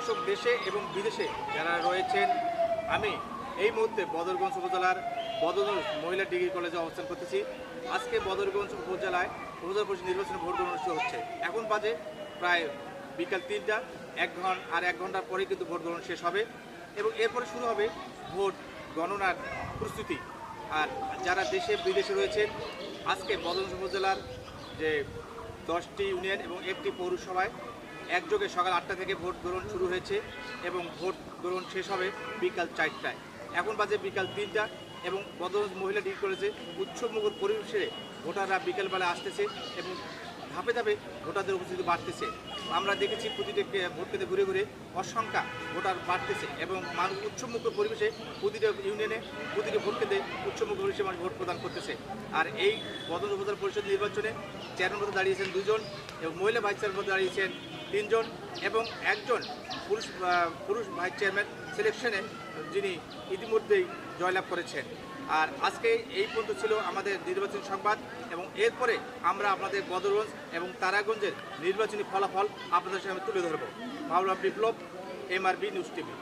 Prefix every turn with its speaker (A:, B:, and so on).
A: দর্শক দেশে এবং বিদেশে যারা রয়েছেন, আমি এই মুহূর্তে বদরগঞ্জ উপজেলার বদরগঞ্জ মহিলা ডিগ্রি কলেজে অবস্থান করতেছি। আজকে বদরগঞ্জ উপজেলায় উপজেলা পরিষদ নির্বাচনে ভোট গ্রহণ অনুষ্ঠিত হচ্ছে, এখন বাজে প্রায় বিকাল তিনটা, এক ঘণ্টা আর এক ঘণ্টার পরেই কিন্তু ভোট গ্রহণ শেষ হবে এবং এরপরে শুরু হবে ভোট গণনার প্রস্তুতি। আর যারা দেশে বিদেশে রয়েছেন, আজকে বদরগঞ্জ উপজেলার যে দশটি ইউনিয়ন এবং একটি পৌরসভায় একযোগে সকাল আটটা থেকে ভোট গ্রহণ শুরু হয়েছে এবং ভোট গ্রহণ শেষ হবে বিকাল চারটায়। এখন বাজে বিকাল তিনটা এবং বদরগঞ্জ মহিলা ডিগ্রি কলেজে উৎসবমুখর পরিবেশে। ভোটাররা বিকেলবেলা আসতেছে এবং ধাপে ধাপে ভোটারদের উপস্থিতি বাড়তেছে। আমরা দেখেছি প্রতিটি ভোট কেন্দ্রে ঘুরে ঘুরে অসংখ্যা ভোটার বাড়তেছে এবং মানুষ উৎসবমুখর পরিবেশে প্রতিটা ইউনিয়নে প্রতিটি ভোট কেন্দ্রে উৎসবমুখর পরিবেশে মানুষ ভোট প্রদান করতেছে। আর এই বদল উপজেলা পরিষদ নির্বাচনে চেয়ারম্যান পদে দাঁড়িয়েছেন দুজন এবং মহিলা ভাইস চেয়ারম্যান পদে দাঁড়িয়েছেন তিনজন এবং একজন পুরুষ পুরুষ ভাইস চেয়ারম্যান সিলেকশনে যিনি ইতিমধ্যেই জয়লাভ করেছেন। আর আজকে এই পর্যন্ত ছিল আমাদের নির্বাচনী সংবাদ এবং এরপরে আমরা আপনাদের বদরগঞ্জ এবং তারাগঞ্জের নির্বাচনী ফলাফল আপনাদের সামনে তুলে ধরব। মাওলা বিপ্লব এমআরবি নিউজ টিভি